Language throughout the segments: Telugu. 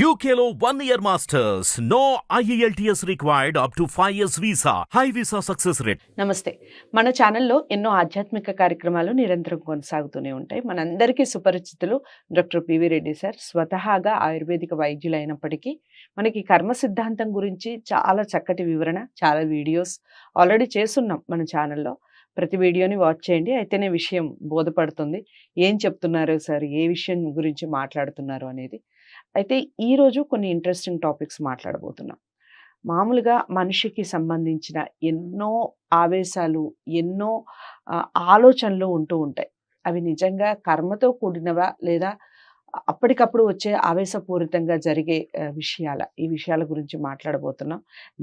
యూకేలో one year masters no E IELTS required up to 5 years visa. High visa success rate. నమస్తే. మన ఛానల్లో ఎన్నో ఆధ్యాత్మిక కార్యక్రమాలు నిరంతరం కొనసాగుతూనే ఉంటాయి. మనందరికీ సుపరిచితులు doctor P V Reddy sir. స్వతహాగా ఆయుర్వేదిక వైద్యులు అయినప్పటికీ మనకి కర్మ సిద్ధాంతం గురించి చాలా చక్కటి వివరణ చాలా వీడియోస్ ఆల్రెడీ చేస్తున్నాం మన ఛానల్లో ప్రతి వీడియోని వాచ్ చేయండి. అయితేనే విషయం బోధపడుతుంది. ఏం చెప్తున్నారు సార్? ఏ విషయం గురించి మాట్లాడుతున్నారు అనేది. అయితే ఈరోజు కొన్ని ఇంట్రెస్టింగ్ టాపిక్స్ మాట్లాడబోతున్నాం. మామూలుగా మనిషికి సంబంధించిన ఎన్నో ఆవేశాలు ఎన్నో ఆలోచనలు ఉంటూ ఉంటాయి. అవి నిజంగా కర్మతో కూడినవా లేదా అప్పటికప్పుడు వచ్చే ఆవేశపూరితంగా జరిగే విషయాల ఈ విషయాల గురించి మాట్లాడబోతున్నాం.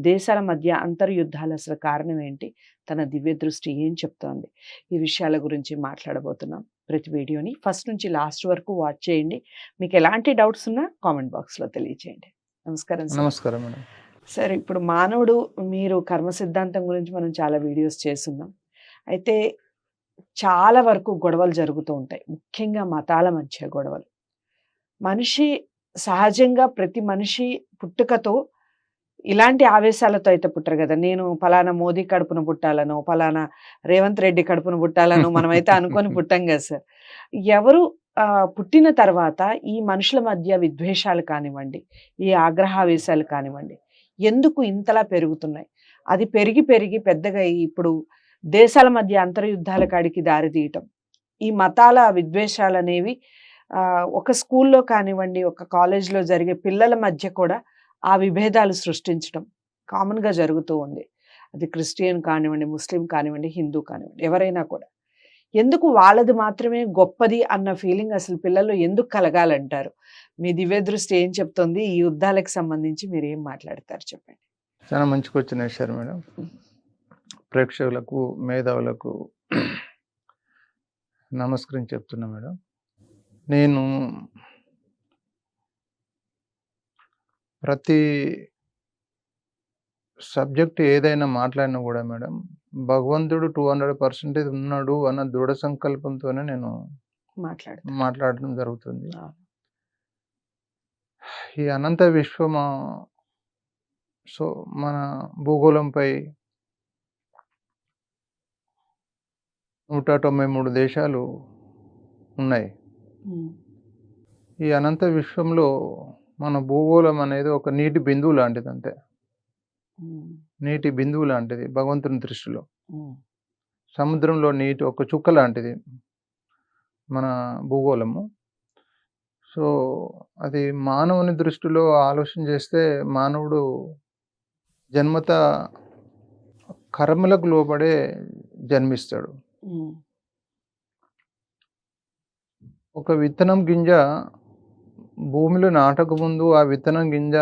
దేశాల మధ్య అంతర్యుద్ధాలు అసలు కారణం ఏంటి? తన దివ్య దృష్టి ఏం చెప్తోంది? ఈ విషయాల గురించి మాట్లాడబోతున్నాం ప్రతి వీడియోని. ఫస్ట్ నుంచి లాస్ట్ వరకు వాచ్ చేయండి. మీకు ఎలాంటి డౌట్స్ ఉన్నా కామెంట్ బాక్స్లో తెలియచేయండి. నమస్కారం నమస్కారం మేడం. సరే ఇప్పుడు మానవుడు మీరు కర్మ సిద్ధాంతం గురించి మనం చాలా వీడియోస్ చేస్తున్నాం. అయితే చాలా వరకు గొడవలు జరుగుతూ ఉంటాయి. ముఖ్యంగా మతాల మధ్య గొడవలు. మనిషి సహజంగా ప్రతి మనిషి పుట్టుకతో ఇలాంటి ఆవేశాలతో అయితే పుట్టరు కదా. నేను ఫలానా మోదీ కడుపున పుట్టాలను ఫలానా రేవంత్ రెడ్డి కడుపున పుట్టాలను మనమైతే అనుకొని పుట్టాం కదా సార్. ఎవరు పుట్టిన తర్వాత ఈ మనుషుల మధ్య విద్వేషాలు కానివ్వండి ఈ ఆగ్రహావేశాలు కానివ్వండి ఎందుకు ఇంతలా పెరుగుతున్నాయి? అది పెరిగి పెరిగి పెద్దగా ఇప్పుడు దేశాల మధ్య అంతర్యుద్ధాల కాడికి దారితీయటం ఈ మతాల విద్వేషాలు అనేవి ఒక స్కూల్లో కానివ్వండి ఒక కాలేజ్లో జరిగే పిల్లల మధ్య కూడా ఆ విభేదాలు సృష్టించడం కామన్గా జరుగుతూ ఉంది. అది క్రిస్టియన్ కానివ్వండి ముస్లిం కానివ్వండి హిందూ కానివ్వండి ఎవరైనా కూడా. ఎందుకు వాళ్ళది మాత్రమే గొప్పది అన్న ఫీలింగ్ అసలు పిల్లల్లో ఎందుకు కలగాలంటారు? మీ దివ్య దృష్టి ఏం చెప్తుంది? ఈ యుద్ధాలకు సంబంధించి మీరు ఏం మాట్లాడతారు చెప్పండి. చాలా మంచి క్వశ్చన్ వేశారు మేడం. ప్రేక్షకులకు మేధావులకు నమస్కరించి చెప్తున్నా మేడం. నేను ప్రతి సబ్జెక్ట్ ఏదైనా మాట్లాడినా కూడా మేడం భగవంతుడు టూ హండ్రెడ్ పర్సెంటేజ్ ఉన్నాడు అన్న దృఢ సంకల్పంతోనే నేను మాట్లాడతారు. మాట్లాడడం జరుగుతుంది. ఈ అనంత విశ్వము సో మన భూగోళంపై నూట తొంభై మూడు దేశాలు ఉన్నాయి. ఈ అనంత విశ్వంలో మన భూగోళం అనేది ఒక నీటి బిందువు లాంటిది అంతే నీటి బిందువు లాంటిది భగవంతుని దృష్టిలో. సముద్రంలో నీటి ఒక చుక్క లాంటిది మన భూగోళము. సో అది మానవుని దృష్టిలో ఆలోచన చేస్తే మానవుడు జన్మత కర్మలకు లోబడే జన్మిస్తాడు. ఒక విత్తనం గింజ భూమిలో నాటకముందు ఆ విత్తనం గింజ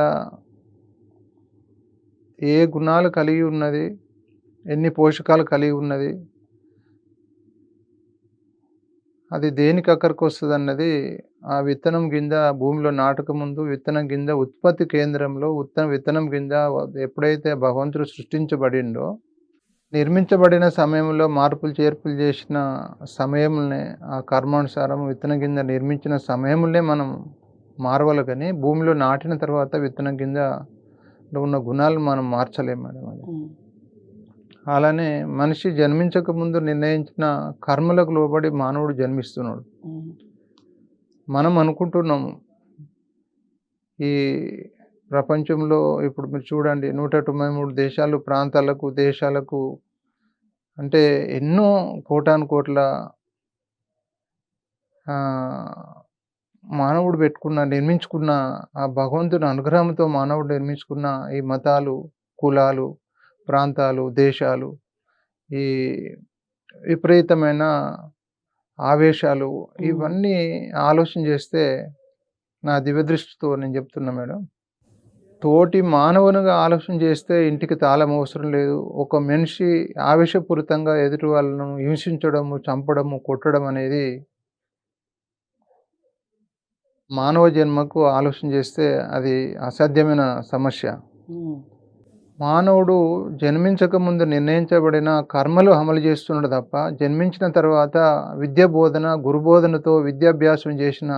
ఏ గుణాలు కలిగి ఉన్నది? ఎన్ని పోషకాలు కలిగి ఉన్నది? అది దేనికి అక్కడికి వస్తుంది అన్నది ఆ విత్తనం గింజ భూమిలో నాటక ముందు విత్తనం గింజ ఉత్పత్తి కేంద్రంలో ఉత్తన విత్తనం గింజ ఎప్పుడైతే భగవంతుడు సృష్టించబడిండో నిర్మించబడిన సమయంలో మార్పులు చేర్పులు చేసిన సమయంలోనే ఆ కర్మానుసారం విత్తన గింజ నిర్మించిన సమయంలోనే మనం మారవాలి కానీ భూమిలో నాటిన తర్వాత విత్తన గింజలో ఉన్న గుణాలు మనం మార్చలేము మేడం అది. అలానే మనిషి జన్మించక ముందు నిర్ణయించిన కర్మలకు లోబడి మానవుడు జన్మిస్తున్నాడు. మనం అనుకుంటున్నాము ఈ ప్రపంచంలో ఇప్పుడు మీరు చూడండి నూట తొంభై మూడు దేశాలు ప్రాంతాలకు దేశాలకు అంటే ఎన్నో కోటాను కోట్ల మానవుడు పెట్టుకున్న నిర్మించుకున్న ఆ భగవంతుని అనుగ్రహంతో మానవుడు నిర్మించుకున్న ఈ మతాలు కులాలు ప్రాంతాలు దేశాలు ఈ విపరీతమైన ఆవేశాలు ఇవన్నీ ఆలోచన చేస్తే నా దివ్యదృష్టితో నేను చెప్తున్నా మేడం. తోటి మానవునిగా ఆలోచన చేస్తే ఇంటికి తాళం అవసరం లేదు. ఒక మనిషి ఆవేశపూరితంగా ఎదుటి వాళ్ళను హింసించడము చంపడము కొట్టడం అనేది మానవ జన్మకు ఆలోచన చేస్తే అది అసాధ్యమైన సమస్య. మానవుడు జన్మించక ముందు నిర్ణయించబడిన కర్మలు అమలు చేస్తున్నాడు తప్ప జన్మించిన తర్వాత విద్య బోధన గురుబోధనతో విద్యాభ్యాసం చేసిన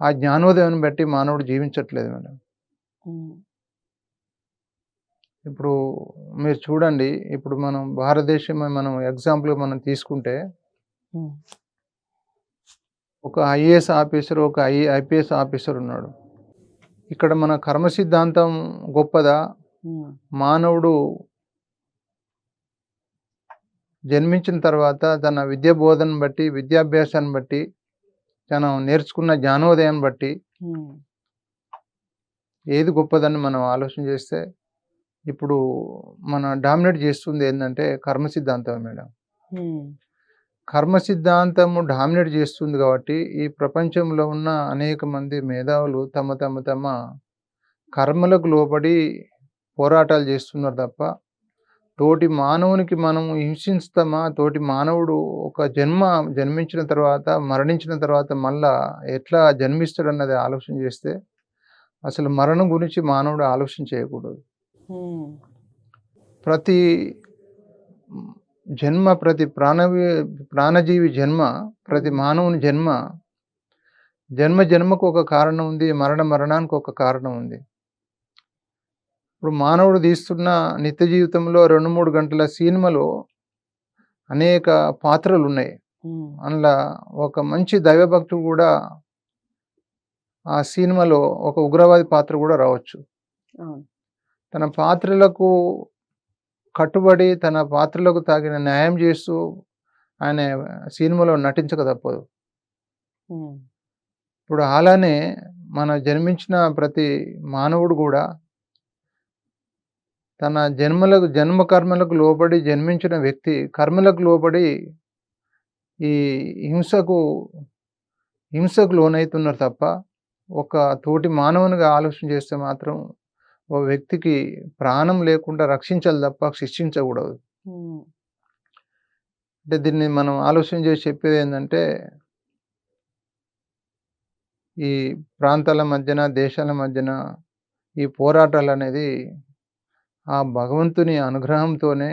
ఆ జ్ఞానోదయం బట్టి మానవుడు జీవించట్లేదు మేడం. ఇప్పుడు మీరు చూడండి ఇప్పుడు మనం భారతదేశం మనం ఎగ్జాంపుల్ మనం తీసుకుంటే ఒక ఐఏఎస్ ఆఫీసర్ ఒక ఐ ఐపీఎస్ ఆఫీసర్ ఉన్నాడు. ఇక్కడ మన కర్మ సిద్ధాంతం గొప్పదా? మానవుడు జన్మించిన తర్వాత తన విద్య బోధన బట్టి విద్యాభ్యాసాన్ని బట్టి తను నేర్చుకున్న జ్ఞానోదయాన్ని బట్టి ఏది గొప్పదని మనం ఆలోచన చేస్తే ఇప్పుడు మన డామినేట్ చేస్తుంది ఏంటంటే కర్మ సిద్ధాంతం మేడం. కర్మ సిద్ధాంతము డామినేట్ చేస్తుంది కాబట్టి ఈ ప్రపంచంలో ఉన్న అనేక మంది మేధావులు తమ తమ తమ కర్మలకు లోబడి పోరాటాలు చేస్తున్నారు తప్ప తోటి మానవునికి మనం హింసిస్తామా తోటి మానవుడు ఒక జన్మ జన్మించిన తర్వాత మరణించిన తర్వాత మళ్ళా ఎట్లా జన్మిస్తాడన్నది ఆలోచన చేస్తే అసలు మరణం గురించి మానవుడు ఆలోచన చేయకూడదు. ప్రతి జన్మ ప్రతి ప్రాణవి ప్రాణజీవి జన్మ ప్రతి మానవుని జన్మ జన్మ జన్మకు ఒక కారణం ఉంది మరణ మరణానికి ఒక కారణం ఉంది. ఇప్పుడు మానవుడు తీస్తున్న నిత్య జీవితంలో రెండు మూడు గంటల సినిమాలో అనేక పాత్రలు ఉన్నాయి. అందులో ఒక మంచి దైవభక్తుడు కూడా ఆ సినిమాలో ఒక ఉగ్రవాది పాత్ర కూడా రావచ్చు. తన పాత్రలకు కట్టుబడి తన పాత్రలకు తగిన న్యాయం చేస్తూ ఆయన సినిమాలో నటించక తప్పదు ఇప్పుడు అలానే మన జన్మించిన ప్రతి మానవుడు కూడా తన జన్మలకు జన్మ కర్మలకు లోబడి జన్మించిన వ్యక్తి కర్మలకు లోబడి ఈ హింసకు హింసకు లోనవుతున్నారు తప్ప ఒక తోటి మానవునిగా ఆలోచన చేస్తే మాత్రం ఓ వ్యక్తికి ప్రాణం లేకుండా రక్షించాలి తప్ప శిక్షించకూడదు అంటే దీన్ని మనం ఆలోచన చేసి చెప్పేది ఏంటంటే ఈ ప్రాంతాల మధ్యన దేశాల మధ్యన ఈ పోరాటాలు అనేది ఆ భగవంతుని అనుగ్రహంతోనే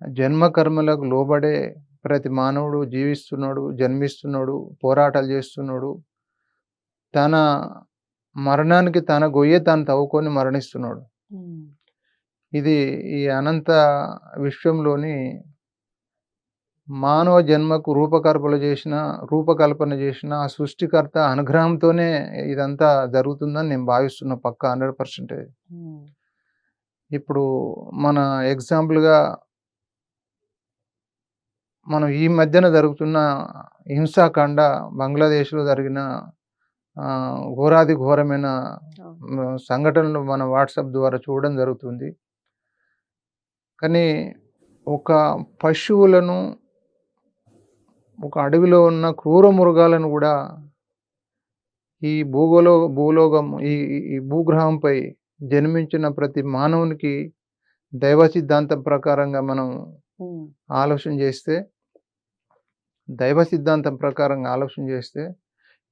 జన్మ కర్మలకు లోబడే ప్రతి మానవుడు జీవిస్తున్నాడు జన్మిస్తున్నాడు పోరాటాలు చేస్తున్నాడు. తన మరణానికి తన గొయ్యే తాను తవ్వుకొని మరణిస్తున్నాడు. ఇది ఈ అనంత విశ్వంలోని మానవ జన్మకు రూపకల్పన చేసిన రూపకల్పన చేసిన ఆ సృష్టికర్త అనుగ్రహంతోనే ఇదంతా జరుగుతుందని నేను భావిస్తున్నా పక్క హండ్రెడ్ పర్సెంటేజ్ ఇప్పుడు మన ఎగ్జాంపుల్గా మనం ఈ మధ్యన జరుగుతున్న హింసాకాండ బంగ్లాదేశ్లో జరిగిన ఘోరాది ఘోరమైన సంఘటనలు మన వాట్సాప్ ద్వారా చూడడం జరుగుతుంది. కానీ ఒక పశువులను ఒక అడవిలో ఉన్న క్రూర మృగాలను కూడా ఈ భూగోళ భూలోకం ఈ ఈ- భూగ్రహంపై జన్మించిన ప్రతి మానవునికి దైవ సిద్ధాంతం ప్రకారంగా మనం ఆలోచన చేస్తే దైవ సిద్ధాంతం ప్రకారంగా ఆలోచన చేస్తే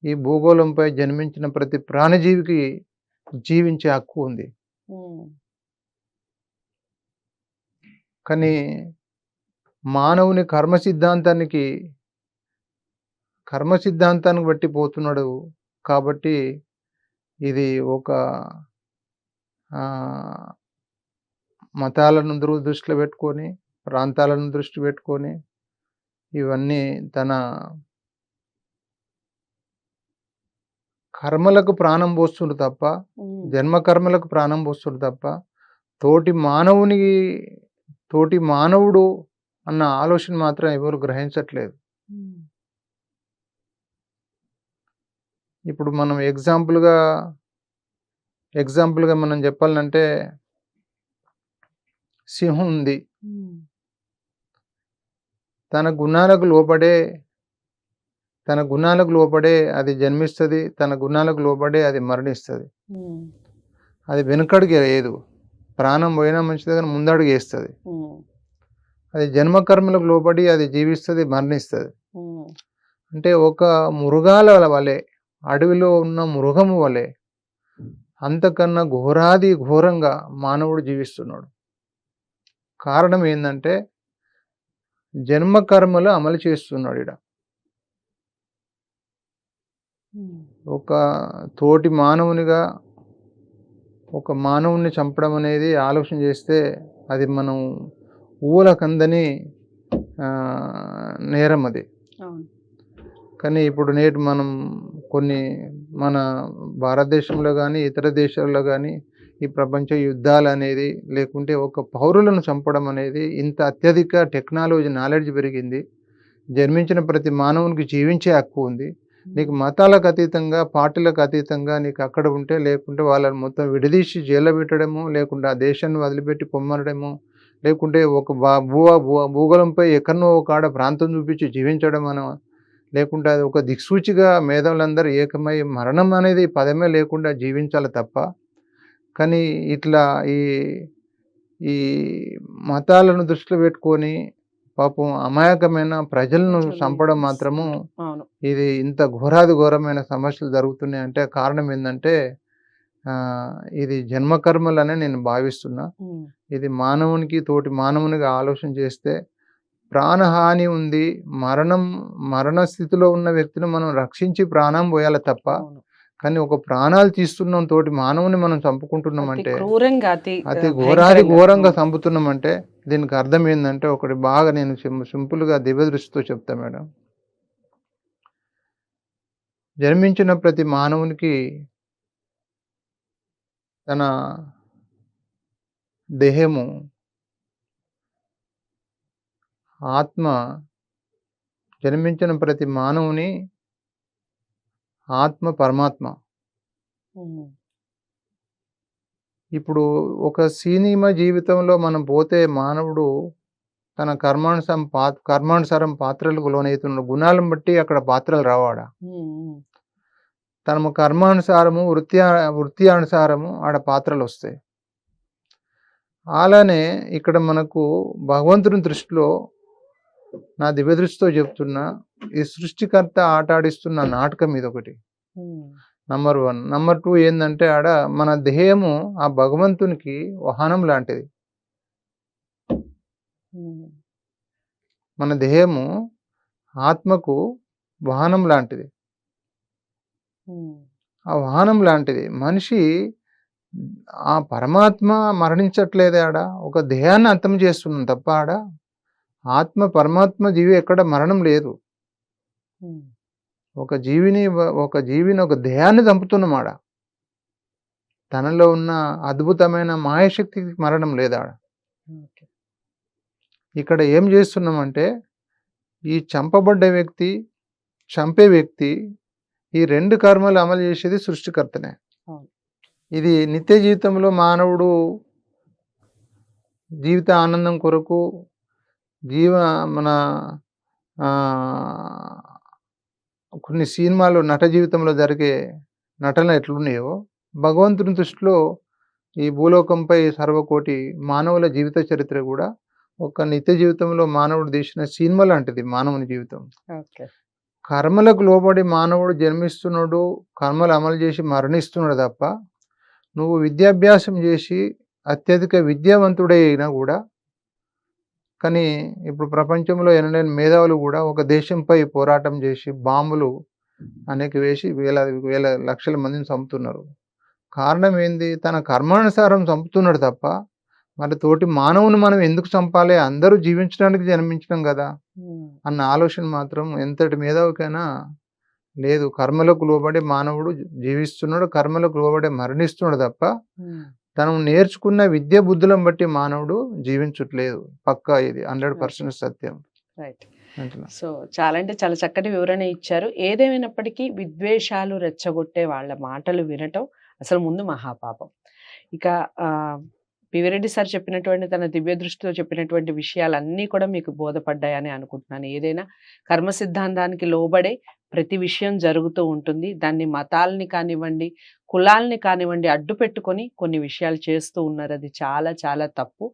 ఈ భూగోళంపై జన్మించిన ప్రతి ప్రాణజీవికి జీవించే హక్కు ఉంది. కానీ మానవుని కర్మ సిద్ధాంతానికి కర్మ సిద్ధాంతానికి బట్టి పోతున్నాడు కాబట్టి ఇది ఒక ఆ, మతాలను దృ- దృష్టిలో పెట్టుకొని ప్రాంతాలను దృష్టి పెట్టుకొని ఇవన్నీ తన కర్మలకు ప్రాణం పోస్తుండు తప్ప జన్మ కర్మలకు ప్రాణం పోస్తుండు తప్ప తోటి మానవుని తోటి మానవుడు అన్న ఆలోచన మాత్రం ఎవరు గ్రహించట్లేదు. ఇప్పుడు మనం ఎగ్జాంపుల్గా ఎగ్జాంపుల్గా మనం చెప్పాలంటే సింహం ఉంది. తన గుణాలకు లోపడే తన గుణాలకు లోపడే అది జన్మిస్తుంది తన గుణాలకు లోపడే అది మరణిస్తుంది. అది వెనుకడుగు లేదు ప్రాణం పోయినా మంచిది కానీ ముందడుగు వేస్తుంది. అది జన్మ కర్మలకు లోబడి అది జీవిస్తుంది మరణిస్తుంది. అంటే ఒక మృగాల వలె అడవిలో ఉన్న మృగము వలె అంతకన్నా ఘోరాది ఘోరంగా మానవుడు జీవిస్తున్నాడు. కారణం ఏంటంటే జన్మ కర్మలు అమలు చేస్తున్నాడు ఇడ ఉమ్, ఒక తోటి మానవునిగా ఒక మానవుని చంపడం అనేది ఆలోచన చేస్తే అది మనం ఊలకందని నేరం అది. కానీ ఇప్పుడు నేటి మనం కొన్ని మన భారతదేశంలో కానీ ఇతర దేశాల్లో కానీ ఈ ప్రపంచ యుద్ధాలు అనేది లేకుంటే ఒక పౌరులను చంపడం అనేది ఇంత అత్యధిక టెక్నాలజీ నాలెడ్జ్ పెరిగింది. జన్మించిన ప్రతి మానవునికి జీవించే హక్కు ఉంది. నీకు మతాలకు అతీతంగా పార్టీలకు అతీతంగా నీకు అక్కడ ఉంటే లేకుంటే వాళ్ళని మొత్తం విడదీసి జైల్లో పెట్టడము లేకుంటే ఆ దేశాన్ని వదిలిపెట్టి పొమ్మనడము లేకుంటే ఒక భా భూ భూ- భూగోళంపై ఎక్కడనో ఒక ఆడ ప్రాంతం చూపించి జీవించడం అన లేకుంటే అది ఒక దిక్సూచిగా మేధావులందరూ ఏకమై మరణం అనేది పదమే లేకుండా జీవించాలి తప్ప. కానీ ఇట్లా ఈ ఈ మతాలను దృష్టిలో పెట్టుకొని పాపం అమాయకమైన ప్రజలను చంపడం మాత్రము ఇది ఇంత ఘోరాది ఘోరమైన సమస్యలు జరుగుతున్నాయి అంటే కారణం ఏంటంటే ఆ, ఇది జన్మకర్మలనే నేను భావిస్తున్నా. ఇది మానవునికి తోటి మానవునిగా ఆలోచన చేస్తే ప్రాణహాని ఉంది. మరణం మరణ స్థితిలో ఉన్న వ్యక్తిని మనం రక్షించి ప్రాణం పోయాలి తప్ప. కానీ ఒక ప్రాణాలు తీస్తున్నాం తోటి మానవుని మనం చంపుకుంటున్నాం అతి అంటే అతి ఘోరాది. ఘోరంగా చంపుతున్నాం అంటే దీనికి అర్థం ఏంటంటే ఒకటి బాగా నేను సింపుల్గా దివ్య దృష్టితో చెప్తా మేడం. జన్మించిన ప్రతి మానవునికి తన దేహము ఆత్మ జన్మించిన ప్రతి మానవుని ఆత్మ పరమాత్మ. ఇప్పుడు ఒక సినిమా జీవితంలో మనం పోతే మానవుడు తన కర్మానుసారం పా కర్మానుసారం పాత్రలకు లోనవుతున్న గుణాలను బట్టి అక్కడ పాత్రలు రావాడా. తన కర్మానుసారము వృత్తి వృత్తి అనుసారము ఆడ పాత్రలు వస్తాయి అలానే ఇక్కడ మనకు భగవంతుని దృష్టిలో నా దివ్య దృష్టితో చెప్తున్నా ఈ సృష్టికర్త ఆట ఆడిస్తున్న నాటకం ఇది ఒకటి నంబర్ వన్ నంబర్ టూ ఏంటంటే ఆడ మన దేహము ఆ భగవంతునికి వాహనం లాంటిది. మన దేహము ఆత్మకు వాహనం లాంటిది. ఆ వాహనం లాంటిది. మనిషి ఆ పరమాత్మ మరణించట్లేదే ఆడ. ఒక దేహాన్ని అంతం చేస్తున్నాం తప్ప ఆడ. ఆత్మ పరమాత్మ జీవి ఎక్కడ మరణం లేదు. Hmm. ఒక జీవిని ఒక జీవిని ఒక దేహాన్ని చంపుతున్నాం ఆడ తనలో ఉన్న అద్భుతమైన మాయశక్తికి మరణం లేదు. ఇక్కడ ఏం చేస్తున్నామంటే ఈ చంపబడ్డ వ్యక్తి చంపే వ్యక్తి ఈ రెండు కర్మలు అమలు చేసేది సృష్టికర్తనే. ఇది నిత్య జీవితంలో మానవుడు జీవిత ఆనందం కొరకు జీవ మన కొన్ని సినిమాలు నట జీవితంలో జరిగే నటన ఎట్లున్నాయో భగవంతుని దృష్టిలో ఈ భూలోకంపై సర్వకోటి మానవుల జీవిత చరిత్ర కూడా ఒక నిత్య జీవితంలో మానవుడు తీసిన సినిమా లాంటిది మానవుని జీవితం. కర్మలకు లోబడి మానవుడు జన్మిస్తున్నాడు కర్మలు అమలు చేసి మరణిస్తున్నాడు తప్ప నువ్వు విద్యాభ్యాసం చేసి అత్యధిక విద్యావంతుడై అయినా కూడా కానీ ఇప్పుడు ప్రపంచంలో ఎనలేని మేధావులు కూడా ఒక దేశంపై పోరాటం చేసి బాంబులు అనేక వేసి వేల వేల లక్షల మందిని చంపుతున్నారు. కారణం ఏంది? తన కర్మానుసారం చంపుతున్నాడు తప్ప మరి తోటి మానవుని మనం ఎందుకు చంపాలి? అందరూ జీవించడానికి జన్మించడం కదా అన్న ఆలోచన మాత్రం ఎంతటి మేధావికైనా లేదు. కర్మలకు లోబడి మానవుడు జీవిస్తున్నాడు కర్మలకు లోబడి మరణిస్తున్నాడు తప్ప. తను నేర్చుకున్న విద్య బుద్ధులను బట్టి మానవుడు జీవించట్లేదు. పక్కా ఇది హండ్రెడ్ పర్సెంట్ సత్యం. రైట్ సో చాలా అంటే చాలా చక్కటి వివరణ ఇచ్చారు. ఏదేమైనప్పటికీ విద్వేషాలు రెచ్చగొట్టే వాళ్ళ మాటలు వినటం అసలు ముందు మహాపాపం. ఇక పివిరెడ్డి సార్ చెప్పినటువంటి తన దివ్య దృష్టితో చెప్పినటువంటి విషయాలన్నీ కూడా మీకు బోధపడ్డాయని అనుకుంటున్నాను. ఏదైనా కర్మ సిద్ధాంతానికి లోబడే ప్రతి విషయం జరుగుతూ ఉంటుంది. దాన్ని మతాల్ని కానివ్వండి కులాల్ని కానివ్వండి అడ్డు పెట్టుకొని కొన్ని విషయాలు చేస్తూ ఉన్నారు. అది చాలా చాలా తప్పు.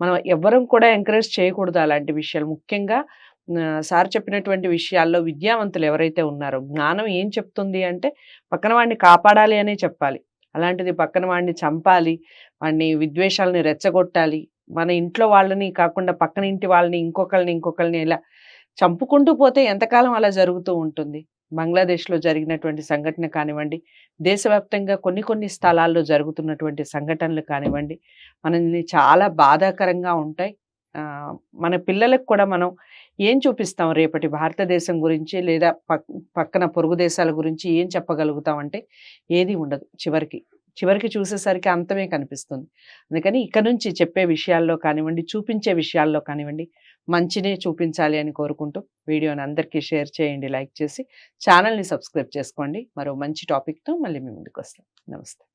మనం ఎవ్వరం కూడా ఎంకరేజ్ చేయకూడదు అలాంటి విషయాలు. ముఖ్యంగా సార్ చెప్పినటువంటి విషయాల్లో విద్యావంతులు ఎవరైతే ఉన్నారో జ్ఞానం ఏం చెప్తుంది అంటే పక్కన వాడిని కాపాడాలి అనే చెప్పాలి. అలాంటిది పక్కన వాడిని చంపాలి వాడిని విద్వేషాలని రెచ్చగొట్టాలి. మన ఇంట్లో వాళ్ళని కాకుండా పక్కన ఇంటి వాళ్ళని ఇంకొకరిని ఇంకొకరిని ఇలా చంపుకుంటూ పోతే ఎంతకాలం అలా జరుగుతూ ఉంటుంది? బంగ్లాదేశ్లో జరిగినటువంటి సంఘటన కానివ్వండి దేశవ్యాప్తంగా కొన్ని కొన్ని స్థలాల్లో జరుగుతున్నటువంటి సంఘటనలు కానివ్వండి మనల్ని చాలా బాధాకరంగా ఉంటాయి. మన పిల్లలకు కూడా మనం ఏం చూపిస్తాం రేపటి భారతదేశం గురించి లేదా పక్కన పొరుగు దేశాల గురించి ఏం చెప్పగలుగుతాం అంటే ఏది ఉండదు చివరికి. చివరికి చూసేసరికి అంతమే కనిపిస్తుంది. అందుకని ఇక నుంచి చెప్పే విషయాల్లో కానివ్వండి చూపించే విషయాల్లో కానివ్వండి మంచినే చూపించాలి అని కోరుకుంటూ వీడియోని అందరికీ షేర్ చేయండి లైక్ చేసి ఛానల్ని సబ్స్క్రైబ్ చేసుకోండి. మరో మంచి టాపిక్తో మళ్ళీ మీ ముందుకు వస్తాం. నమస్తే.